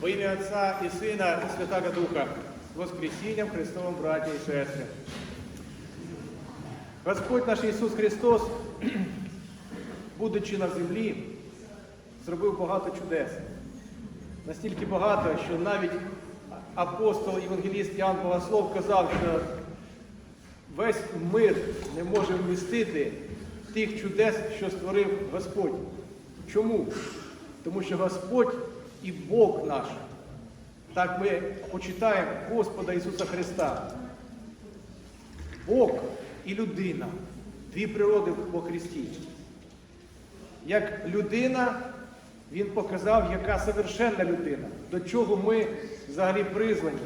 Во ім'я Отця і Сина і Святого Духа, з Воскресінням Христовим, браті і сестри. Господь наш Ісус Христос, будучи на землі, зробив багато чудес. Настільки багато, що навіть апостол Євангеліст Іоанн Богослов казав, що весь мир не може вмістити тих чудес, що створив Господь. Чому? Тому що Господь і Бог наш. Так ми почитаємо Господа Ісуса Христа. Бог і людина. Дві природи во Христі. Як людина, Він показав, яка совершенна людина, до чого ми взагалі призвані.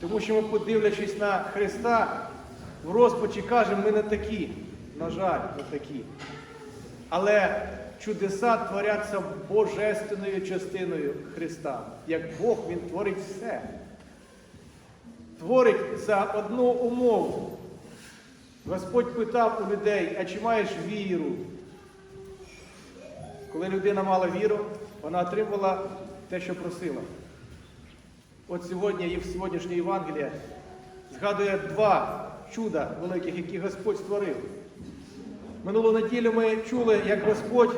Тому що ми, подивлячись на Христа, в розпачі кажемо, ми не такі. На жаль, не такі. Але чудеса творяться божественною частиною Христа. Як Бог Він творить все. Творить за одну умову. Господь питав у людей, а чи маєш віру? Коли людина мала віру, вона отримувала те, що просила. От сьогодні і в сьогоднішнє Євангеліє згадує два чуда великих, які Господь створив. Минулу неділю ми чули, як Господь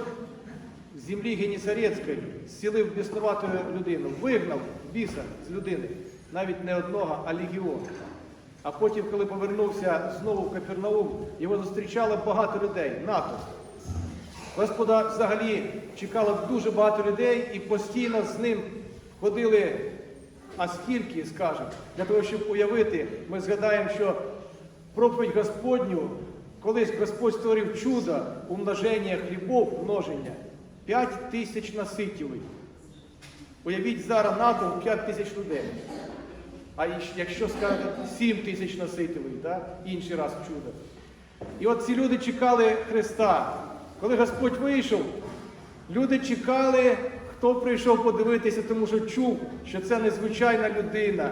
з землі Генісарецької зцілив біснувату людину, вигнав біса з людини, навіть не одного, а легіон. А потім, коли повернувся знову в Капернаум, його зустрічало багато людей, натовп. Господа взагалі чекало дуже багато людей і постійно з ним ходили, а скільки, скажемо, для того, щоб уявити, ми згадаємо, що проповідь Господню, колись Господь створив чудо умноження хлібов, множення. П'ять тисяч наситілий. Уявіть зараз натовп 5 тисяч людей. А якщо скажете 7 тисяч наситілий, да? інший раз чудо. І от ці люди чекали Христа. Коли Господь вийшов, люди чекали, хто прийшов подивитися, тому що чув, що це незвичайна людина,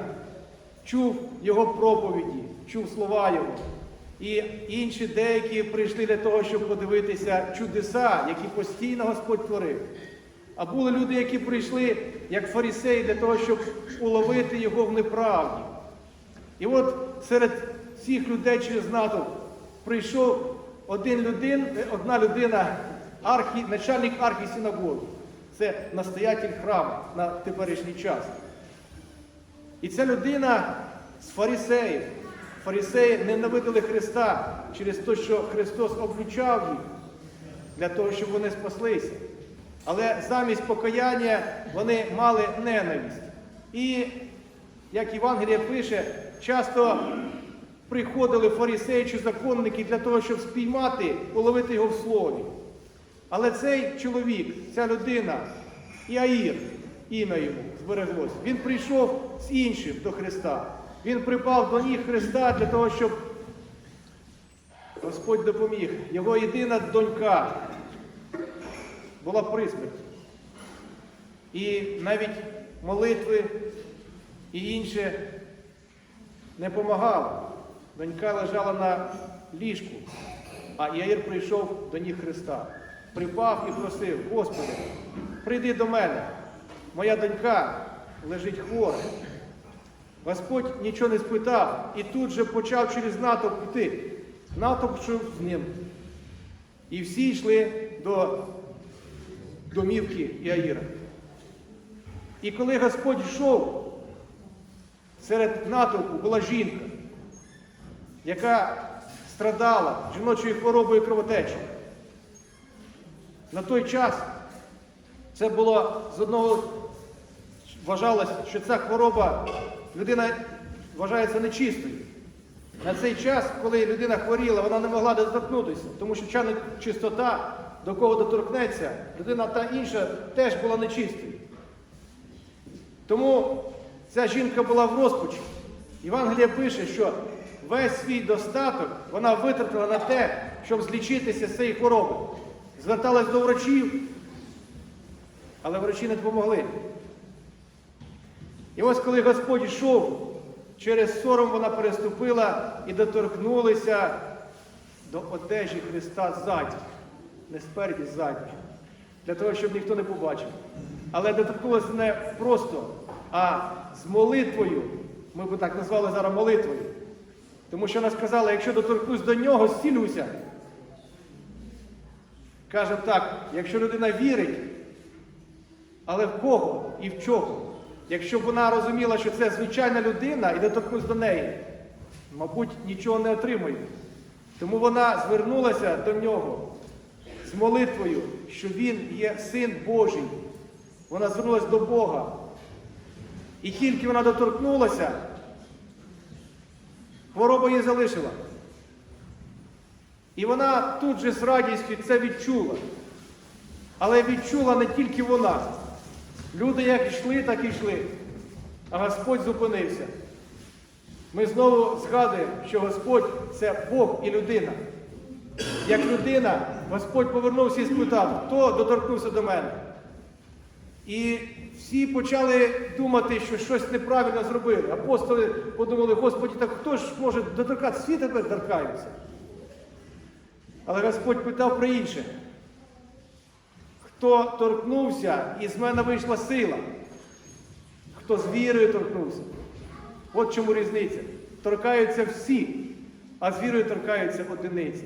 чув його проповіді, чув слова його. І інші деякі прийшли для того, щоб подивитися чудеса, які постійно Господь творив. А були люди, які прийшли як фарисеї для того, щоб уловити його в неправді. І от серед цих людей через натовп прийшов один людин, е, одна людина, архі, начальник архісинагоги. Це настоятель храму на теперішній час. І ця людина з фарисеїв. Фарисеї ненавидили Христа через те, що Христос облучав їх для того, щоб вони спаслися. Але замість покаяння вони мали ненависть. І, як Євангелія пише, часто приходили фарисеї чи законники для того, щоб спіймати, половити його в слові. Але цей чоловік, ця людина, Іаїр, ім'я йому збереглось, він прийшов з іншим до Христа. Він припав до ніг Христа для того, щоб Господь допоміг. Його єдина донька була при смерті. І навіть молитви і інше не помагало. Донька лежала на ліжку, а Яїр прийшов до ніг Христа, припав і просив, Господи, прийди до мене, моя донька лежить хвора. Господь нічого не спитав і тут же почав через натовп йти. Натовп йшов з ним. І всі йшли до домівки Іаїра. І коли Господь йшов, серед натовпу була жінка, яка страдала жіночою хворобою кровотечі. На той час це було з одного вважалось, що ця хвороба людина вважається нечистою. На цей час, коли людина хворіла, вона не могла доторкнутися, тому що ча чистота, до кого доторкнеться, людина та інша теж була нечистою. Тому ця жінка була в розпачі. Євангелія пише, що весь свій достаток вона витратила на те, щоб злічитися з цієї хвороби. Зверталась до врачів, але врачі не допомогли. І ось коли Господь йшов, через сором вона переступила і доторкнулася до одежі Христа ззаді, не спереді, ззаді, для того, щоб ніхто не побачив. Але доторкнулася не просто а з молитвою. Ми б так назвали зараз молитвою. Тому що вона сказала, якщо доторкнусь до нього, зцілюся. Каже так, якщо людина вірить, але в кого і в чого? Якщо б вона розуміла, що це звичайна людина і доторкнусь до неї, мабуть, нічого не отримує. Тому вона звернулася до нього з молитвою, що він є син Божий. Вона звернулася до Бога. І тільки вона доторкнулася, хвороба її залишила. І вона тут же з радістю це відчула. Але відчула не тільки вона. Люди як йшли, так і йшли. А Господь зупинився. Ми знову згадуємо, що Господь це Бог і людина. Як людина, Господь повернувся і спитав, хто доторкнувся до мене. І всі почали думати, що щось неправильно зробили. Апостоли подумали, Господі, так хто ж може доторкатися? Всі тепер торкаються. Але Господь питав про інше. Хто торкнувся, і з мене вийшла сила. Хто з вірою торкнувся. От чому різниця. Торкаються всі, а з вірою торкаються одиниці.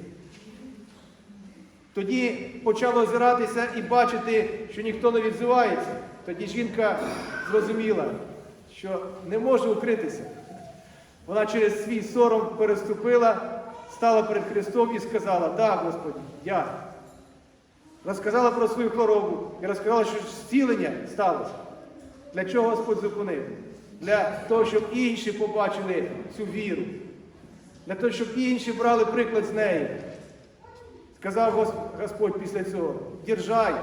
Тоді почало озиратися і бачити, що ніхто не відзивається. Тоді жінка зрозуміла, що не може укритися. Вона через свій сором переступила, стала перед Христом і сказала, так, Господи, я. Розказала про свою хворобу і розказала, що зцілення сталося. Для чого Господь зупинив? Для того, щоб інші побачили цю віру. Для того, щоб інші брали приклад з неї. Сказав Господь після цього, держай,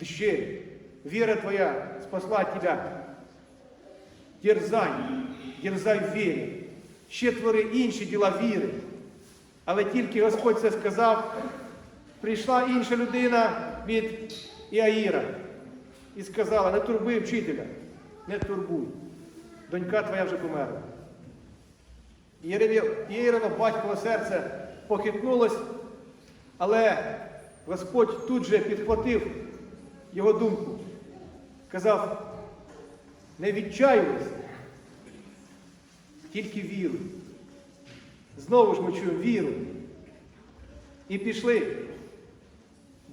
дщи, віра твоя спасла тебе. Дерзай, дерзай в вірі. Ще твори інші діла віри. Але тільки Господь це сказав, прийшла інша людина від Іаїра і сказала, не турбуй вчителя, не турбуй. Донька твоя вже померла. Єрина, батькове серце похитнулось, але Господь тут же підхватив його думку. Казав, не відчаюйся, тільки віру. Знову ж ми чуємо віру. І пішли.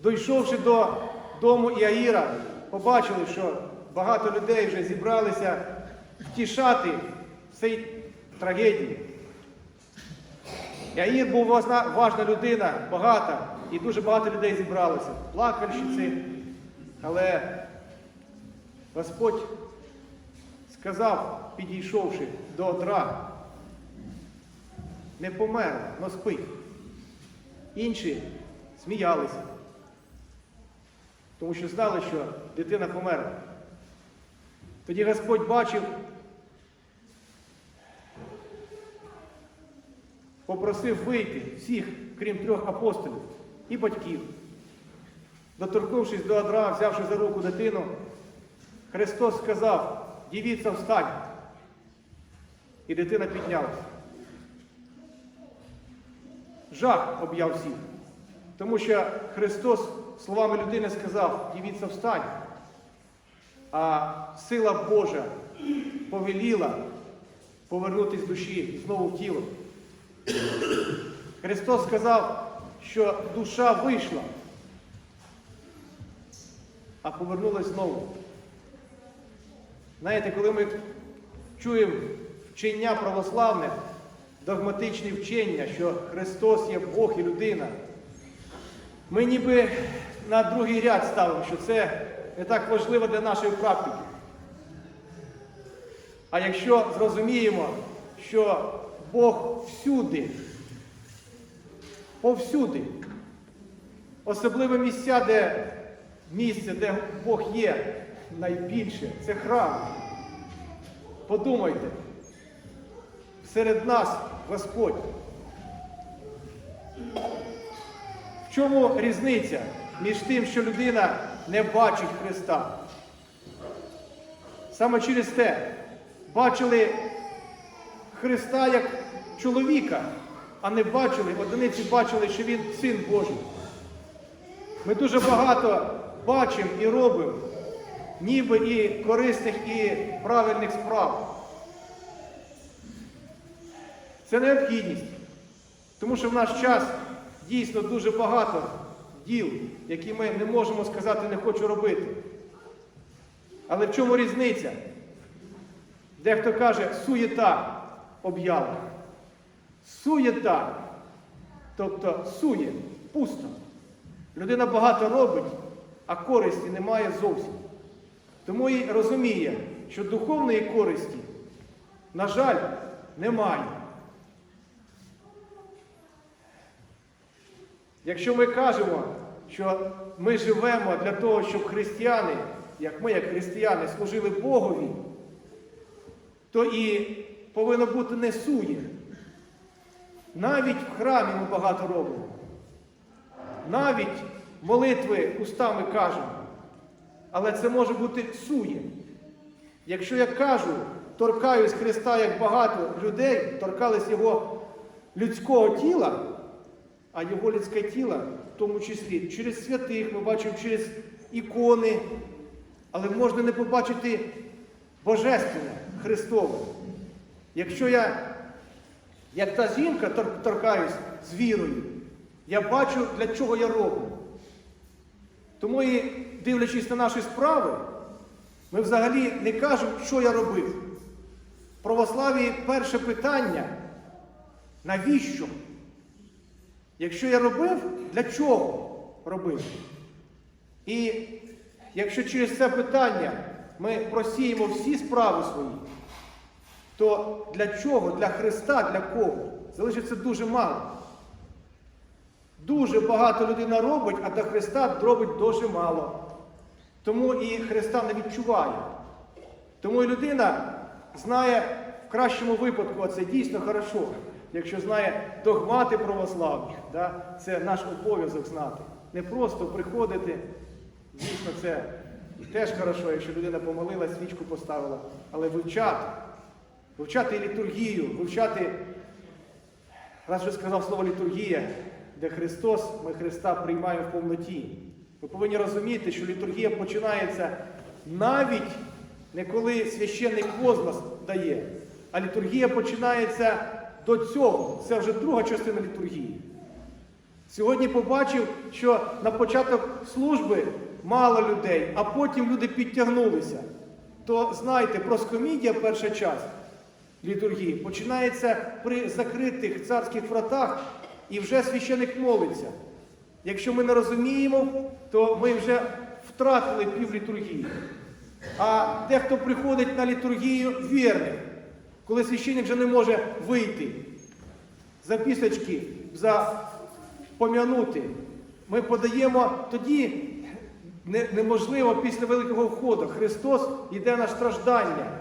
Дійшовши до дому Іаїра, побачили, що багато людей вже зібралися втішати в цій трагедії. Яїр був важна, людина, багата, і дуже багато людей зібралося. Плакальщиці. Але Господь сказав, підійшовши до одра, не помер, но спить. Інші сміялися, тому що знали, що дитина померла. Тоді Господь бачив, попросив вийти всіх, крім трьох апостолів і батьків. Доторкнувшись до одра, взявши за руку дитину, Христос сказав, дівіться встань. І дитина піднялася. Жах об'яв всіх. Тому що Христос словами людини сказав, дівіться встань. А сила Божа повеліла повернутися душі знову в тіло. Христос сказав, що душа вийшла, а повернулась знову. Знаєте, коли ми чуємо вчення православне, догматичні вчення, що Христос є Бог і людина, ми ніби на другий ряд ставимо, що це не так важливо для нашої практики. А якщо зрозуміємо, що Бог всюди, повсюди, особливе місця, де місце, де Бог є найбільше, це храм. Подумайте, серед нас Господь. В чому різниця між тим, що людина не бачить Христа? Саме через те бачили Христа як чоловіка, а не бачили, одиниці бачили, що Він син Божий. Ми дуже багато бачимо і робимо, ніби і корисних, і правильних справ. Це необхідність. Тому що в наш час дійсно дуже багато діл, які ми не можемо сказати не хочу робити. Але в чому різниця? Дехто каже, суєта об'ява. Суєта, тобто сує, пусто. Людина багато робить, а користі немає зовсім. Тому і розуміє, що духовної користі, на жаль, немає. Якщо ми кажемо, що ми живемо для того, щоб християни, як ми, як християни, служили Богові, то і повинно бути не сує. Навіть в храмі ми багато робимо. Навіть молитви устами кажемо. Але це може бути сує. Якщо я кажу, торкаюсь Христа, як багато людей, торкались Його людського тіла, а Його людське тіло, в тому числі через святих, ми бачимо через ікони, але можна не побачити Божественне, Христове. Якщо я, як та жінка, торкаюсь з вірою, я бачу, для чого я роблю. Тому і дивлячись на наші справи, ми взагалі не кажемо, що я робив. В православії перше питання навіщо? Якщо я робив, для чого робив? І якщо через це питання ми просіємо всі справи свої, то для чого? Для Христа, для кого? Залишиться дуже мало. Дуже багато людина робить, а до Христа робить дуже мало. Тому і Христа не відчуває. Тому і людина знає в кращому випадку, а це дійсно хорошо, якщо знає догмати православних, да? це наш обов'язок знати. Не просто приходити, дійсно це теж хорошо, якщо людина помолилась, свічку поставила, але вивчати, вивчати літургію, вивчати, раз вже сказав слово літургія, де Христос, ми Христа приймаємо в повноті. Ви повинні розуміти, що літургія починається навіть не коли священник возглас дає, а літургія починається до цього. Це вже друга частина літургії. Сьогодні побачив, що на початок служби мало людей, а потім люди підтягнулися. То знайте, проскомідія перша час літургії починається при закритих царських вратах, і вже священик молиться. Якщо ми не розуміємо, то ми вже втратили пів літургії. А дехто приходить на літургію вірних, коли священник вже не може вийти. Записочки за пом'янути. Ми подаємо тоді неможливо після великого входу. Христос йде на страждання.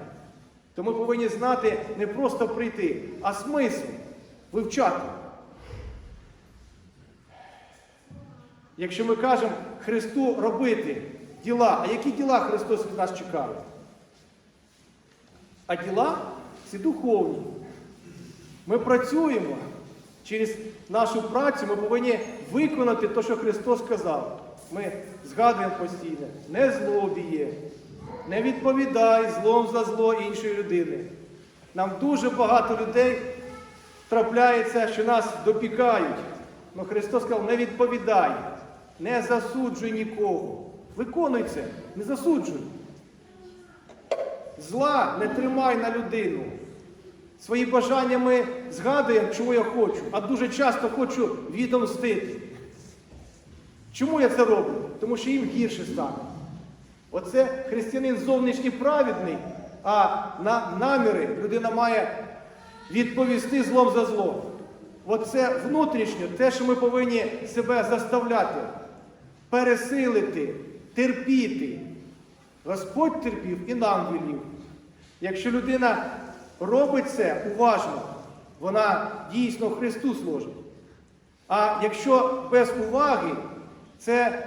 То ми повинні знати не просто прийти, а смисл вивчати. Якщо ми кажемо Христу робити діла, а які діла Христос від нас чекає? А діла це духовні. Ми працюємо. Через нашу працю ми повинні виконати те, що Христос сказав. Ми згадуємо постійно, не злобіє, не відповідай злом за зло іншої людини. Нам дуже багато людей трапляється, що нас допікають. Но Христос сказав, не відповідай, не засуджуй нікого. Виконуй це, не засуджуй. Зла не тримай на людину. Свої бажання ми згадуємо, чого я хочу, а дуже часто хочу відомстити. Чому я це роблю? Тому що їм гірше стане. Оце християнин зовнішній праведний, а на наміри людина має відповісти злом за зло. Оце внутрішньо те, що ми повинні себе заставляти, пересилити, терпіти. Господь терпів і нам велів. Якщо людина робить це уважно, вона дійсно Христу служить. А якщо без уваги, це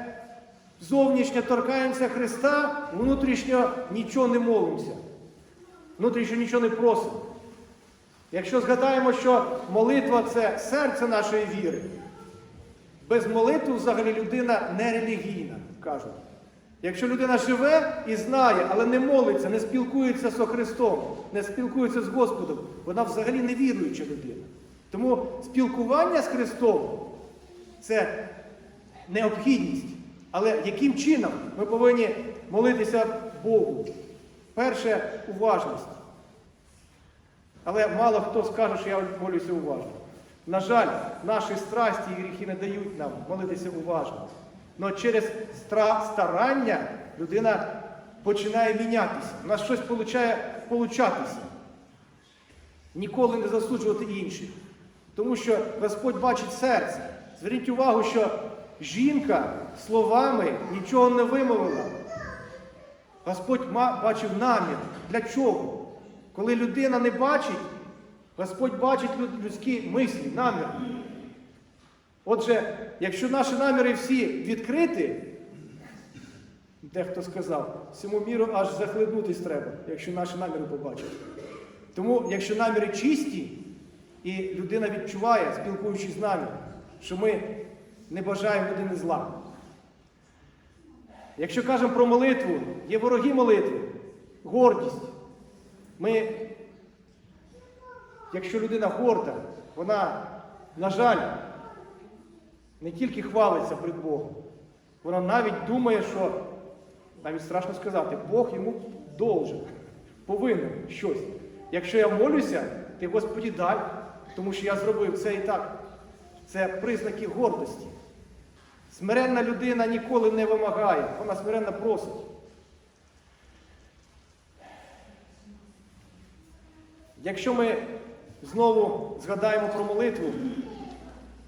зовнішньо торкаємося Христа, внутрішньо нічого не молимося, внутрішньо нічого не просимо. Якщо згадаємо, що молитва це серце нашої віри, без молитви взагалі людина не релігійна, кажуть. Якщо людина живе і знає, але не молиться, не спілкується з Христом, не спілкується з Господом, вона взагалі не віруюча людина. Тому спілкування з Христом це необхідність. Але яким чином ми повинні молитися Богу? Перше уважність. Але мало хто скаже, що я молюся уважно. На жаль, наші страсті і гріхи не дають нам молитися уважно. Але через старання людина починає мінятися. У нас щось получає получатися. Ніколи не засуджувати інших. Тому що Господь бачить серце. Зверніть увагу, що жінка словами нічого не вимовила. Господь бачив намір. Для чого? Коли людина не бачить, Господь бачить людські мислі, наміри. Отже, якщо наші наміри всі відкриті, дехто сказав, всьому міру аж захлебнутись треба, якщо наші наміри побачать. Тому, якщо наміри чисті, і людина відчуває, спілкуючись з нами, що ми не бажаємо людини зла. Якщо кажемо про молитву, є вороги молитви, гордість. Ми, якщо людина горда, вона, на жаль, не тільки хвалиться перед Богом, вона навіть думає, що, навіть страшно сказати, Бог йому должен, повинен щось. Якщо я молюся, ти Господі дай, тому що я зробив це і так. Це признаки гордості. Смиренна людина ніколи не вимагає, вона смиренно просить. Якщо ми знову згадаємо про молитву,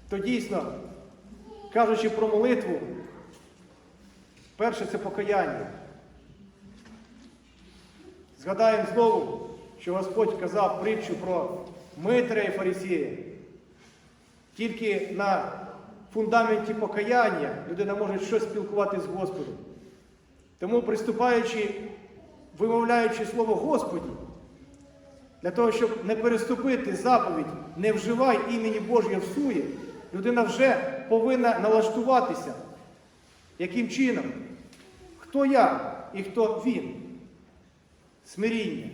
то дійсно, кажучи про молитву, перше це покаяння. Згадаємо знову, що Господь казав притчу про Митря і Фарисія. Тільки на фундаменті покаяння людина може щось спілкувати з Господом. Тому, приступаючи, вимовляючи слово Господі, для того, щоб не переступити заповідь, не вживай імені Божє в сує, людина вже повинна налаштуватися. Яким чином? Хто я і хто він? Смиріння.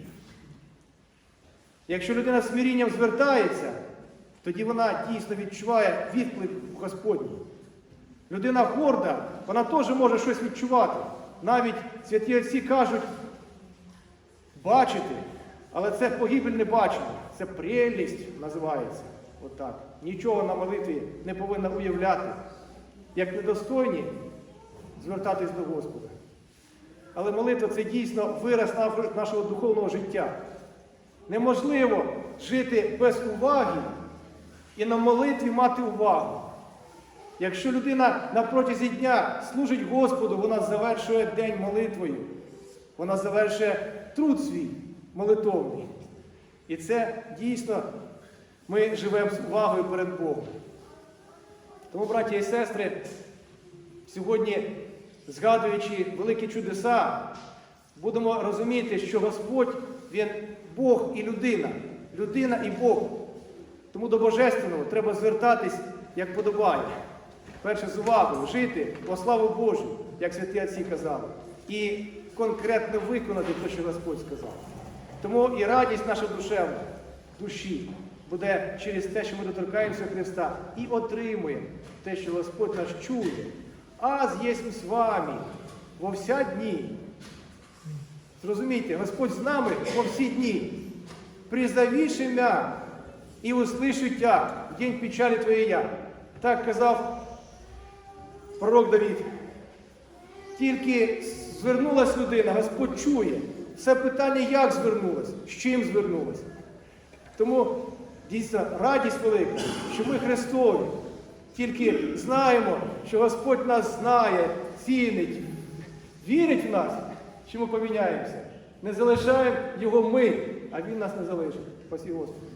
Якщо людина смирінням звертається, тоді вона дійсно відчуває відклик Господній. Людина горда, вона теж може щось відчувати. Навіть святі отці кажуть, бачити, але це погибельне бачення, це прелість називається. Отак. Нічого на молитві не повинна уявляти, як недостойні звертатись до Господа. Але молитва це дійсно вираз нашого- духовного життя. Неможливо жити без уваги і на молитві мати увагу. Якщо людина на протязі дня служить Господу, вона завершує день молитвою, вона завершує труд свій молитовний. І це дійсно ми живемо з увагою перед Богом. Тому, браті і сестри, сьогодні, згадуючи великі чудеса, будемо розуміти, що Господь Він Бог і людина, людина і Бог. Тому до Божественного треба звертатись, як подобає. Перше з увагою, жити по славу Божу, як святі отці казали, і конкретно виконати те, що Господь сказав. Тому і радість наша душевна, душі, буде через те, що ми доторкаємося Христа і отримуємо те, що Господь нас чує. Аз єсмь з вами во вся дні. Зрозумійте, Господь з нами во всі дні. Призовіши мя і услышу тя в день печалі твоєї я. Так казав пророк Давід. Тільки звернулась людина, Господь чує. Все питання, як звернулась, з чим звернулась. Тому дійсно радість велика, що ми Христові. Тільки знаємо, що Господь нас знає, цінить, вірить в нас, що ми поміняємося. Не залишаємо Його ми, а Він нас не залишить. Спасибо Господи.